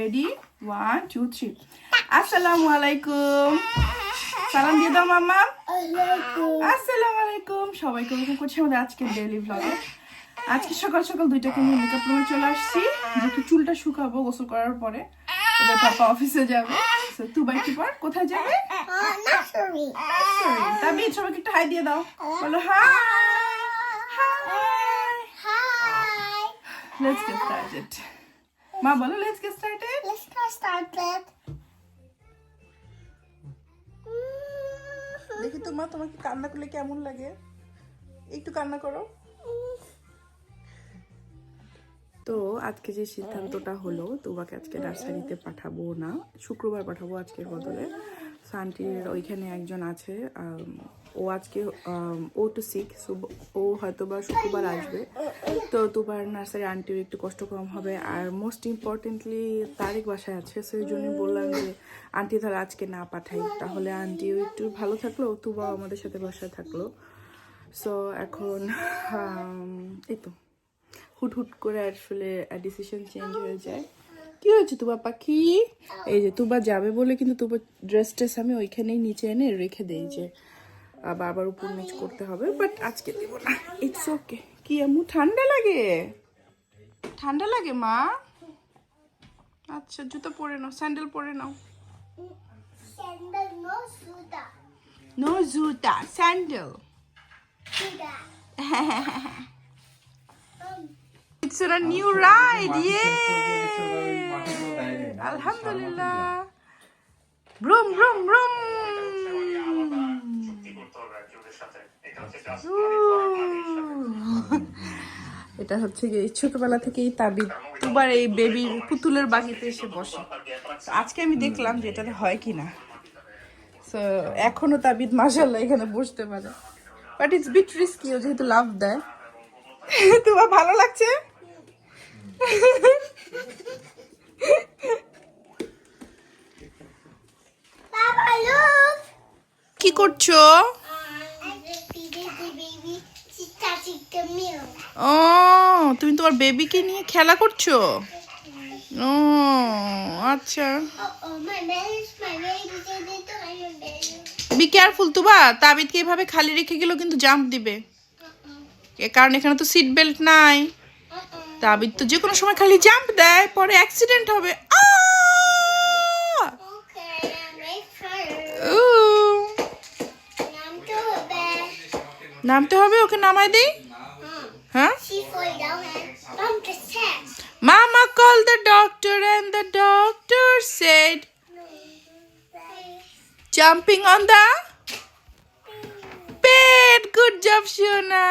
Ready one two three আসসালামু আলাইকুম সালাম দিয়ে দাও মামা আসসালামু আলাইকুম সবাইকে ওরকম করছি আমাদের আজকের ডেইলি ভ্লগে আজকে সকাল সকাল দুইটাকে নিয়ে মেকআপ রুমে চলে আসছি। যেহেতু চুলটা শুকাবো গোসল করার পরে। ওদের পাপা অফিসে যাবে। So, তুবাই কি পর কোথায় যাবে. তাবি সবাইকে একটা হাই দিয়ে দাও। বলো hi hi Hi. Let's get started মা বলো let's get started Let's get started. দেখি তো মা তোমাকে কান্না করলে কেমন লাগে? একটু কান্না করো। তো আজকে যে সিদ্ধান্তটা হলো তোমাকে আজকে নার্সারিতে পাঠাবো না। শুক্রবার পাঠাবো আজকের বদলে। সান্টির ওইখানে একজন আছে ও আজকে ও টু সিক ও হয়তো বা শুক্রবার আসবে। তো তোমার নার্সারি আন্টির একটু কষ্ট কম হবে। আর মোস্ট ইম্পর্টেন্টলি তারেক বাসায় আছে সেই জন্য বললাম যে, আন্টি তাহলে আজকে না পাঠাই। তাহলে আন্টিও একটু ভালো থাকল তুবাও আমাদের সাথে বাসায় থাকল। সো এখন এই তো। হুট হুট করে আসলে ডিসিশন চেঞ্জ হয়ে যায়। কি হয়েছে তুবা পাখি? এই যে তুবা যাবে বলে কিন্তু তুবা ড্রেস ট্রেস আমি ওইখানেই নিচে এনে রেখে দেই যে বারবার উপর নিচ করতে হবে বাট আজকে দেবো না ইটস ওকে কি আমু ঠান্ডা লাগে ঠান্ডা লাগে মা আচ্ছা জুতো পরে নাও স্যান্ডেল পরে নাও. নো জুতা sandal. It's a new ride, yay! Alhamdulillah. Brum, brum, brum. এটা হচ্ছে গিয়ে ছোটবেলা থেকেই তাবিদ দুবার এই বেবির পুতুলের বাকিতে এসে বসে। আজকে আমি দেখলাম যে এটাতে হয় কি না। সো এখনও তাবিদ মাসাল্লাহ এখানে বসতে পারে। বাট ইটস বিট রিস্কি ও যেহেতু লাভ দেয়। তোমার ভালো লাগছে? কি করছ? ও, তুমি তোমার বেবিকে নিয়ে খেলা করছ ও আচ্ছা. বি কেয়ারফুল তুবা তাবিদকে এভাবে খালি রেখে গেলেও কিন্তু জাম্প দিবে কারণ এখানে তো সিট বেল্ট নাই. তাবিদ তো যে কোনো সময় খালি জাম্প দেয়, পরে অ্যাক্সিডেন্ট হবে আহ! নামতে হবে ওকে নামাই দিই হ্যাঁ. Mama called the doctor and the doctor said jumping on the bed. Good job, Shona.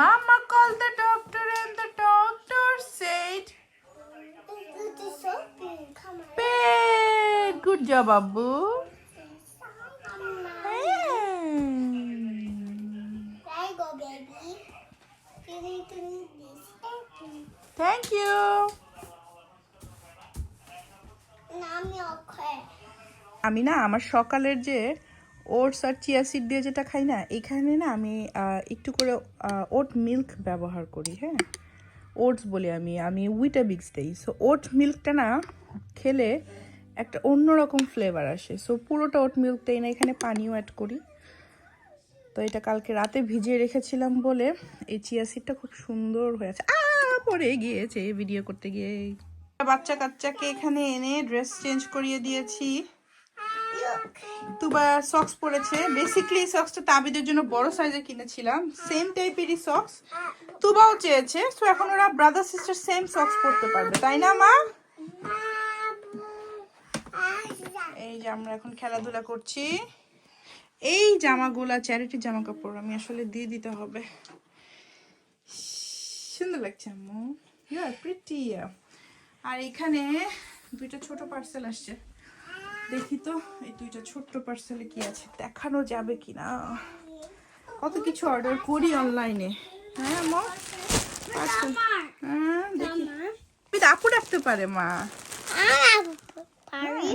Mama called the doctor and the doctor said bed. Good job, Abu. Thank you. আমি না আমার সকালের যে ওটস আর চিয়া সিড দিয়ে যেটা খাই না, এখানে না আমি একটু করে ওট মিল্ক ব্যবহার করি হ্যাঁ? ওটস বলি আমি আমি উইটা উইটাবিক্স দিই। সো ওট মিল্কটা না খেলে একটা অন্যরকম ফ্লেভার আসে। সো পুরোটা ওট মিল্ক দিই না, এখানে পানিও অ্যাড করি। তো এটা কালকে রাতে ভিজিয়ে রেখেছিলাম বলে এই চিয়া সিডটা খুব সুন্দর হয়ে আছে। আ পরে গিয়েছে ভিডিও করতে গিয়ে। বাচ্চা কাচ্চাকে এখানে এনে ড্রেস চেঞ্জ করিয়ে দিয়েছি. তুবা সক্স পরেছে। বেসিক্যালি সক্সটা তাবিদের জন্য বড় সাইজের কিনেছিলাম। সেম টাইপেরই সক্স তুবাও চেয়েছে। তো এখন ওরা ব্রাদার সিস্টার সেম সক্স পরতে পারবে। তাই না, মা? এই যে আমরা এখন খেলাধুলা করছি। এই জামাগুলা চ্যারিটি জামা কাপড় আমি আসলে দিয়ে দিতে হবে। সুন্দর লাগছে আম্মু। ইউ আর প্রিটি আর এখানে দুইটা ছোট পার্সেল আসছে। দেখি তো এই দুইটা ছোট্ট পার্সেলে কি আছে দেখানো যাবে কি না কত কিছু অর্ডার করি অনলাইনে হ্যাঁ মা পার্সেল হ্যাঁ দেখি। আপু ডাকতে পারে মা।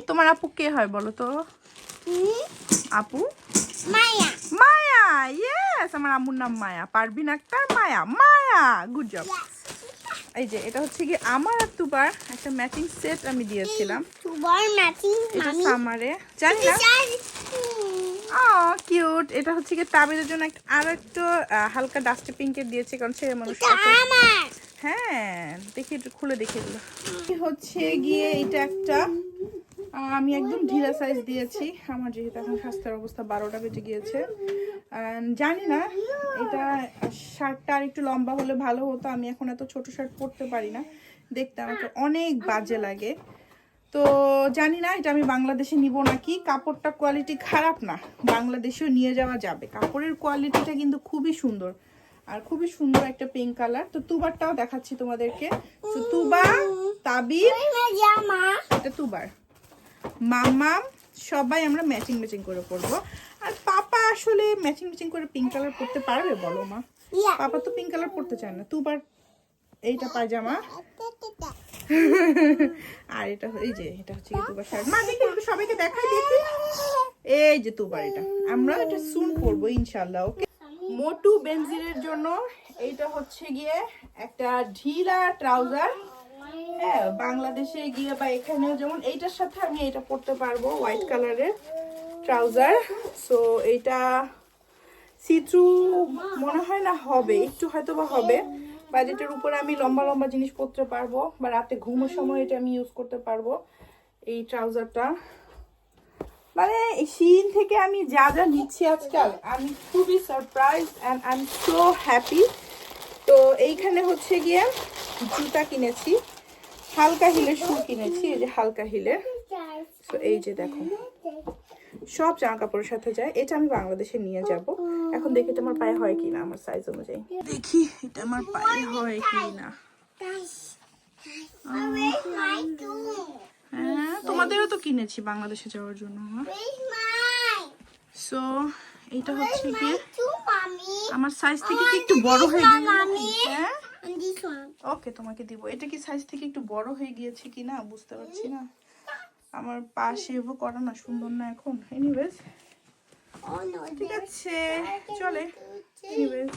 তোমার আপু কে হয় বলো তো? আপু? Maya. মায়া ইয়েস আমার আম্মুর নাম মায়া পারবিন আক্তার মায়া মায়া গুড জব এই যে এটা হচ্ছে কি আমার আর তুবার একটা ম্যাচিং সেট আমি দিয়েছিলাম। সুবর ম্যাচিং এটা মামি। সামারে জানি না? ও কিউট এটা হচ্ছে কি তাবিদের জন্য একটা আর একটু হালকা ডাস্টি পিঙ্কের দিয়েছে কারণ ছেলে মানুষ হ্যাঁ দেখি একটু খুলে দেখি এগুলো হচ্ছে গিয়ে এটা একটা আমি একদম ঢিলা সাইজ দিয়েছি। আমার যেহেতু এখন স্বাস্থ্যের অবস্থা বারোটা বেজে গিয়েছে। জানি না এটা শার্টটা আর একটু লম্বা হলে ভালো হতো। আমি এখন এত ছোট শার্ট পরতে পারি না। দেখতে আমাকে অনেক বাজে লাগে। তো জানি না এটা আমি বাংলাদেশে নিব নাকি? কাপড়টা কোয়ালিটি খারাপ না। বাংলাদেশেও নিয়ে যাওয়া যাবে। কাপড়ের কোয়ালিটিটা কিন্তু খুবই সুন্দর। আর খুবই সুন্দর একটা পিঙ্ক কালার তো তুবারটাও দেখাচ্ছি তোমাদেরকে। তো তুবা তাবির এটা তুবার। মামাম সবাই আমরা ম্যাচিং ম্যাচিং করে পরবো। আর পাপা আসলে ম্যাচিং ম্যাচিং করে পিঙ্ক কালার পরতে পারবে বলো মা? পাপা তো পিঙ্ক কালার পরতে চায় না। তুবার এইটা পায়জামা। আর এটা এই যে এটা হচ্ছে তুবার শার্ট। মা দেখি সবাইকে দেখাই দেখি। এই যে তুবার এটা। আমরা এটা সুন পরবো ইনশাল্লাহ ওকে? মোটু বেনজিরের জন্য এইটা হচ্ছে গিয়ে একটা ঢিলা ট্রাউজার হ্যাঁ বাংলাদেশে গিয়ে বা এখানেও যেমন এইটার সাথে আমি এটা পরতে পারব হোয়াইট কালারের ট্রাউজার সো এইটা সিথ্রু মনে হয় না হবে, একটু হয়তো বা হবে। বাজেটের উপরে আমি লম্বা লম্বা জিনিস পরতে পারব বা রাতে ঘুমের সময় এটা আমি ইউজ করতে পারব, এই ট্রাউজারটা মানে শিন থেকে আমি যা যা নিচ্ছি আজকাল, আমি খুবই surprise and I am so happy তো এইখানে হচ্ছে গিয়ে জুতা কিনেছি। হালকা হিলের শু কিনেছি এই যে হালকা হিলে তো এই যে দেখো সব জামা কাপড়ের সাথে যায় এটা আমি বাংলাদেশে নিয়ে যাব এখন দেখি এটা আমার পায়ে হয় কিনা আমার সাইজ অনুযায়ী দেখি এটা আমার পায়ে হয় কিনা? হ্যাঁ তোমাদেরও তো কিনেছি বাংলাদেশে যাওয়ার জন্য সো এইটা হচ্ছে mommy? আমার সাইজ থেকে কি একটু বড় হয়ে গেল। হ্যাঁ. ওকে তোমাকে দিব। এটা কি সাইজ থেকে একটু বড় হয়ে গিয়েছে কি না? বুঝতে পারছি না। আমার পা শেভও করা না সুন্দর না এখন। এনিওয়েজ Oh ঠিক আছে চলে। এনিওয়েজ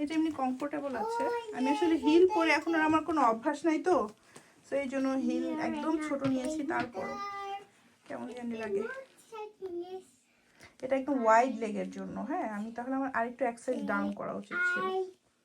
এটা এমনি কমফোর্টেবল আছে। আমি আসলে হিল পরে এখন আর আমার কোনো অভ্যাস নাই তো। তো এই জন্য হিল একদম ছোট নিয়েছি তারপরও কেমন জানি লাগে। এটা একদম ওয়াইড লেগের জন্য হ্যাঁ? আমি তাহলে আমার আরেকটু এক্সারসাইজ ডাউন করা উচিত ছিল।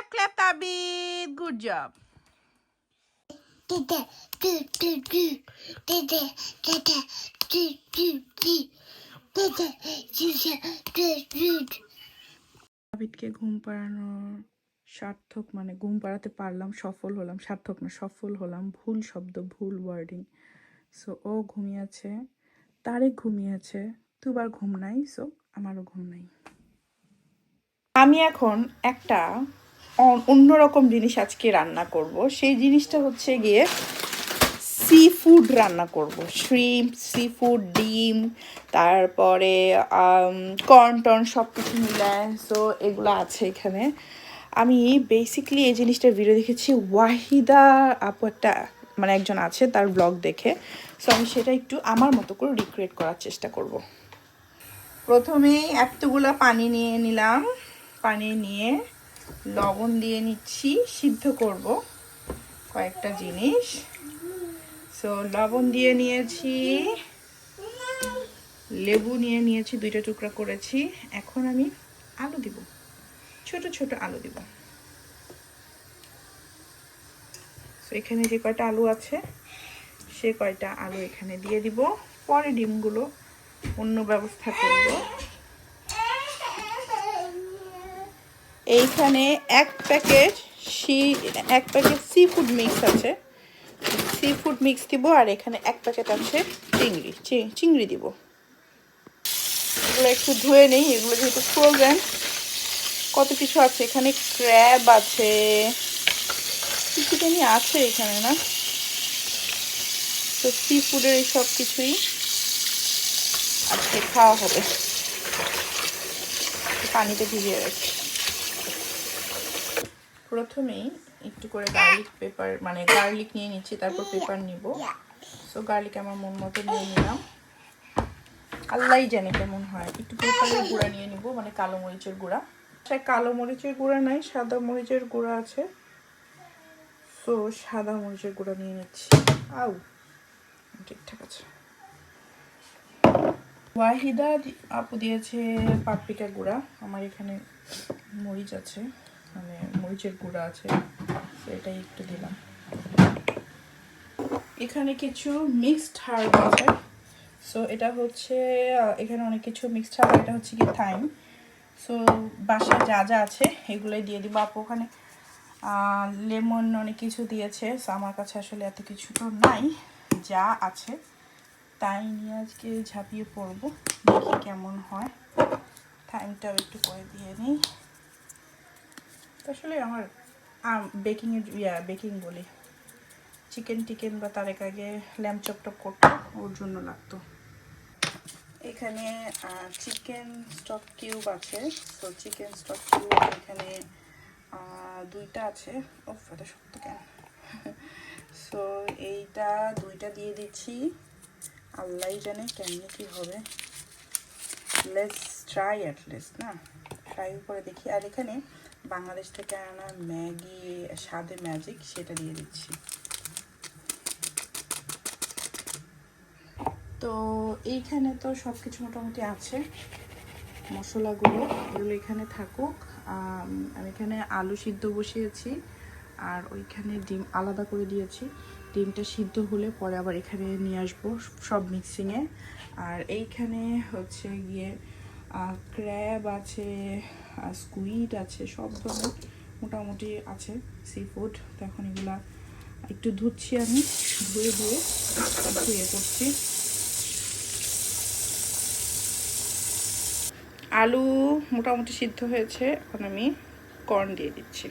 Clap, clap, Tabit. Good job. তাবিদকে ঘুম পাড়ানোর সার্থক মানে ঘুম পাড়াতে পারলাম সফল হলাম। সার্থক না সফল হলাম। ভুল শব্দ ভুল ওয়ার্ডিং সো ও ঘুমিয়েছে তারেক ঘুমিয়েছে। দুবার ঘুম নাই সো আমারও ঘুম নাই। আমি এখন একটা অন্যরকম জিনিস আজকে রান্না করব। সেই জিনিসটা হচ্ছে গিয়ে সি ফুড রান্না করব। শ্রিম্প সি ফুড ডিম, তারপরে কর্ন টর্ন সব কিছু মিলায় সো এগুলো আছে এখানে। আমি বেসিকলি এই জিনিসটার ভিডিও দেখেছি। ওয়াহিদা আপু একটা মানে একজন আছে তার ব্লগ দেখে। সো আমি সেটা একটু আমার মতো করে রিক্রিয়েট করার চেষ্টা করব। প্রথমেই এতগুলো পানি নিয়ে নিলাম। পানি নিয়ে লবণ দিয়ে নিচ্ছি, সিদ্ধ করব কয়েকটা জিনিস। সো লবণ দিয়ে নিয়েছি, লেবু নিয়ে নিয়েছি, দুইটা টুকরা করেছি। এখন আমি আলু দিব, ছোট ছোট আলু দিব। সো এখানে যে কয়টা আলু আছে, সে কয়টা আলু এখানে দিয়ে দিব। পরে ডিমগুলো অন্য ব্যবস্থা করব। এইখানে এক প্যাকেট সি, এক প্যাকেট সি ফুড মিক্স আছে। সি ফুড মিক্স দিব আর এখানে এক প্যাকেট আছে চিংড়ি। চিংড়ি দিব। এগুলো একটু ধুয়ে নেই, এগুলো যেহেতু ফ্রোজেন কত কিছু আছে? এখানে ক্র্যাব আছে। কিছু জানি আছে এখানে না? তো সি ফুডের এই সব কিছুই আজকে খাওয়া হবে। পানিতে ভিজিয়ে রাখি। প্রথমেই একটু করে গার্লিক পেপার মানে গার্লিক নিয়ে নিচ্ছি, তারপর পেপার নিব। সো গার্লিক আমার মন মতো নিয়ে নিলাম। আল্লাহ জানে কেমন হয়। একটু পেপারের গুঁড়া নিয়ে নিব মানে কালো মরিচের গুঁড়া। সে কালো মরিচের গুঁড়া নাই, সাদা মরিচের গুঁড়া আছে। সো সাদা মরিচের গুঁড়া নিয়ে নিচ্ছি। আউ, ঠিকঠাক আছে। ওয়াহিদা আপু দিয়েছে পাপরিকা গুঁড়া। আমার এখানে মরিচ আছে। মানে মরিচের গুঁড়া আছে, সেটাই একটু দিলাম। এখানে কিছু মিক্সড হার্ব আছে। সো এটা হচ্ছে এখানে অনেক কিছু মিক্সড হার্ব এটা হচ্ছে কি থাইম সো বাসায় যা যা আছে, এগুলোই দিয়ে দিব। আপু ওখানে লেমন অনেক কিছু দিয়েছে। সো আমার কাছে আসলে এত কিছু তো নাই, যা আছে। তাই নিয়ে আজকে ঝাঁপিয়ে পড়ব, দেখি কেমন হয়। টাইমটাও একটু করে দিয়ে নিই আসলে আমার বেকিংয়ের ইয়া বেকিং বলি। চিকেন টিকেন বা তার আগে ল্যাম্প চপ টপ করতো, ওর জন্য লাগতো। এখানে চিকেন স্টক কিউব আছে। তো চিকেন স্টক কিউব এখানে দুইটা আছে। ও এটা শক্ত কেন? সো এইটা, দুইটা দিয়ে দিচ্ছি। আল্লাহ জানে কেমনি কি হবে। লেটস ট্রাই অ্যাট লিস্ট না? ট্রাই করে দেখি। আর এখানে বাংলাদেশ থেকে আনা ম্যাগি, স্বাদে ম্যাজিক সেটা দিয়ে দিচ্ছি। তো এইখানে তো সব কিছু মোটামুটি আছে। মশলাগুলো এগুলো এখানে থাকুক। আমি এখানে আলু সিদ্ধ বসিয়েছি আর ওইখানে ডিম আলাদা করে দিয়েছি। ডিমটা সিদ্ধ হলে পরে আবার এখানে নিয়ে আসব সব মিক্সিংয়ে আর এইখানে হচ্ছে গিয়ে ক্র্যাব আছে স্কুইড আছে, সব ধরনের মোটামুটি আছে সি ফুড তো এখন এগুলা একটু ধুচ্ছি আমি, ধুয়ে ধুয়ে ধুয়ে করছি। আলু মোটামুটি সিদ্ধ হয়েছে, এখন আমি কর্ন দিয়ে দিচ্ছি।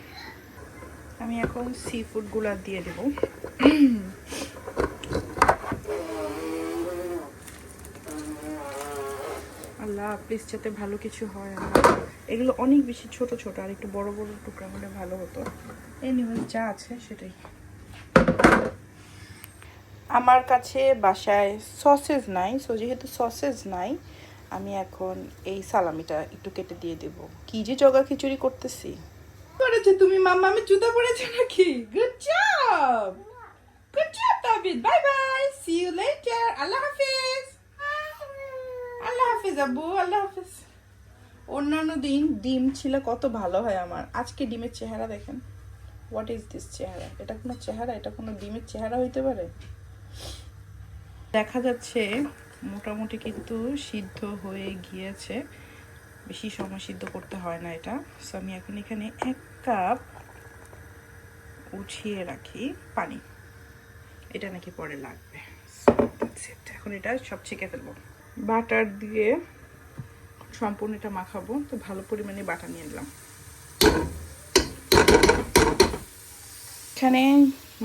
আমি এখন সি ফুডগুলো দিয়ে দেব আল্লাহ প্লিজ যাতে ভালো কিছু হয় আল্লাহ এগুলো অনেক বেশি ছোট ছোট, আর একটু বড় বড় টুকরা হলে ভালো হতো। এনিওয়ে যা আছে সেটাই। আমার কাছে বাসায় সসেজ নাই সো যেহেতু সসেজ নাই, আমি এখন এই সালামিটা একটু কেটে দিয়ে দেব। কি যে জগা খিচুড়ি করতেছি? করেছ তুমি মাম্মা, আমি জুতা পরেছো নাকি? Good job good job Tabid. Bye bye see you later Allah হাফেজ! আল্লাহ হাফিজ আব্বু, আল্লাহ হাফিজ। অন্যান্য দিন ডিম ছিল কত ভালো হয় আমার। আজকে ডিমের চেহারা দেখেন। হোয়াট ইজ দিস চেহারা? এটা কোনো চেহারা? এটা কোনো ডিমের চেহারা হইতে পারে? দেখা যাচ্ছে মোটামুটি কিন্তু সিদ্ধ হয়ে গিয়েছে। বেশি সময় সিদ্ধ করতে হয় না এটা। সো আমি এখন এখানে এক কাপ উঠিয়ে রাখি পানি। এটা নাকি পরে লাগবে। এখন এটা সব ছেঁকে ফেলব। বাটার দিয়ে সম্পূর্ণ এটা মাখাবো। তো ভালো পরিমাণে বাটা নিয়ে নিলাম। এখানে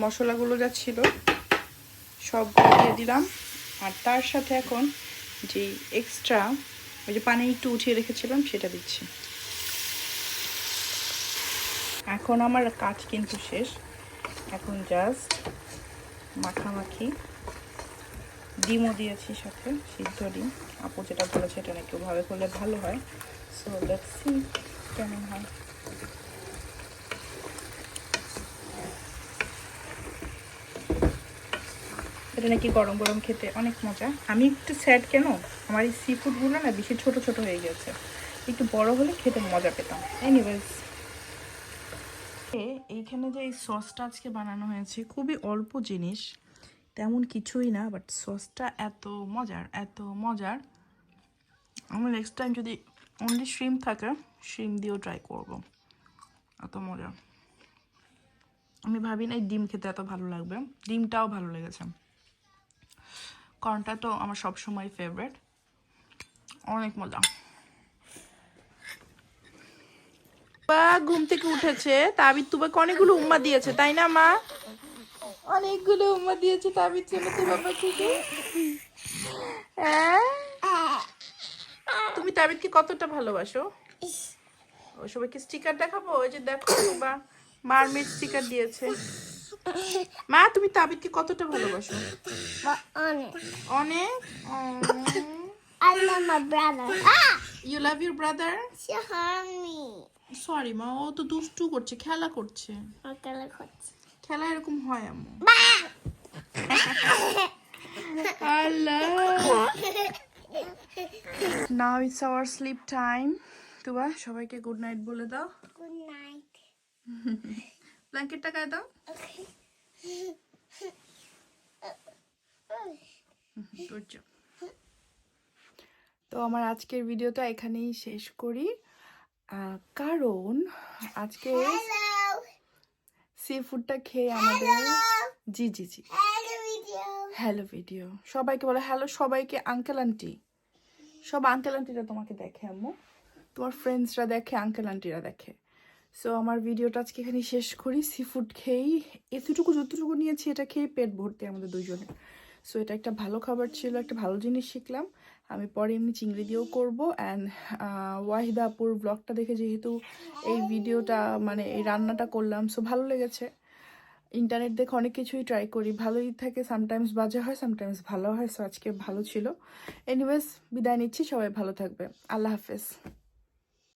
মশলাগুলো যা ছিল সব দিয়ে দিলাম। আর তার সাথে এখন যে এক্সট্রা ওই যে পানি একটু উঠিয়ে রেখেছিলাম, সেটা দিচ্ছি। এখন আমার কাজ কিন্তু শেষ। এখন জাস্ট মাখামাখি। ডিমও দিয়েছি সাথে, সিদ্ধ ডিম। আপু যেটা বলেছে এটা নাকি ভাবে করলে ভালো হয়। সো লেটস সি কেমন হয়। এটা নাকি গরম গরম খেতে অনেক মজা। আমি একটু স্যাড কেন? আমার এই সি ফুডগুলো না বেশি ছোট ছোট হয়ে গেছে একটু বড় হলে খেতে মজা পেতাম। এনিওয়েজ এইখানে যে এই সসটা আজকে বানানো হয়েছে, খুবই অল্প জিনিস। তেমন কিছুই না বাট সসটা এত মজার এত মজার। আমি নেক্সট টাইম যদি অনলি শ্রিম থাকে শ্রিম দিয়েও ট্রাই করব। এত মজা আমি ভাবি না এই ডিম খেতে এত ভালো লাগবে। ডিমটাও ভালো লেগেছে। কর্নটা তো আমার সবসময় ফেভারেট অনেক মজা। বা, ঘুম থেকে উঠেছে। তা তাবিদ তুবাকে অনেকগুলো উম্মা দিয়েছে, তাই না, মা? অনেকগুলো উম্মা দিয়েছে তাবিদ জন্য তুবা পাখিকে হ্যাঁ? তুমি তাবিদকে কতটা ভালোবাসো? ও সবাইকে স্টিকার দেখাবো? ওই যে দেখো বা মারমেড স্টিকার দিয়েছে। মা তুমি তাবিদকে কতটা ভালোবাসো? But অনেক। I love my brother. Ah! You love your brother She hurt me. Sorry মা ও তো দুষ্টু করছে খেলা করছে। look what's. খেলা এরকম হয় আম্মু now it's our sleep time Tuba সবাইকে গুড নাইট বলে দাও। Good night. ব্ল্যাঙ্কেটটা গায়ে দাও. গুড তো আমার আজকের ভিডিওটা এখানেই শেষ করি। কারণ আজকে. সি ফুডটা খেয়ে আমাদের জি জি জি। হ্যালো ভিডিও সবাইকে বলে হ্যালো সবাইকে আঙ্কেল আন্টি সব আঙ্কেল আন্টিরা তোমাকে দেখে আম্মু। তোমার ফ্রেন্ডসরা দেখে আঙ্কেল আন্টিরা দেখে। সো আমার ভিডিওটা আজকে এখানে শেষ করি সি ফুড খেয়েই। এতটুকু যতটুকু নিয়েছি এটা খেয়ে পেট ভর্তি আমাদের দুজনে। সো এটা একটা ভালো খাবার ছিল একটা ভালো জিনিস শিখলাম। আমি পরে এমনি চিংড়ি দিয়েও করব। অ্যান্ড ওয়াহিদাপুর ব্লগটা দেখে যেহেতু এই ভিডিওটা মানে এই রান্নাটা করলাম সো ভালো লেগেছে। ইন্টারনেট দেখে অনেক কিছুই ট্রাই করি। ভালোই থাকে সামটাইমস বাজে হয় সামটাইমস ভালো হয় সো আজকে ভালো ছিল। এনিওয়েজ বিদায় নিচ্ছি, সবাই ভালো থাকবে। আল্লাহ হাফেজ।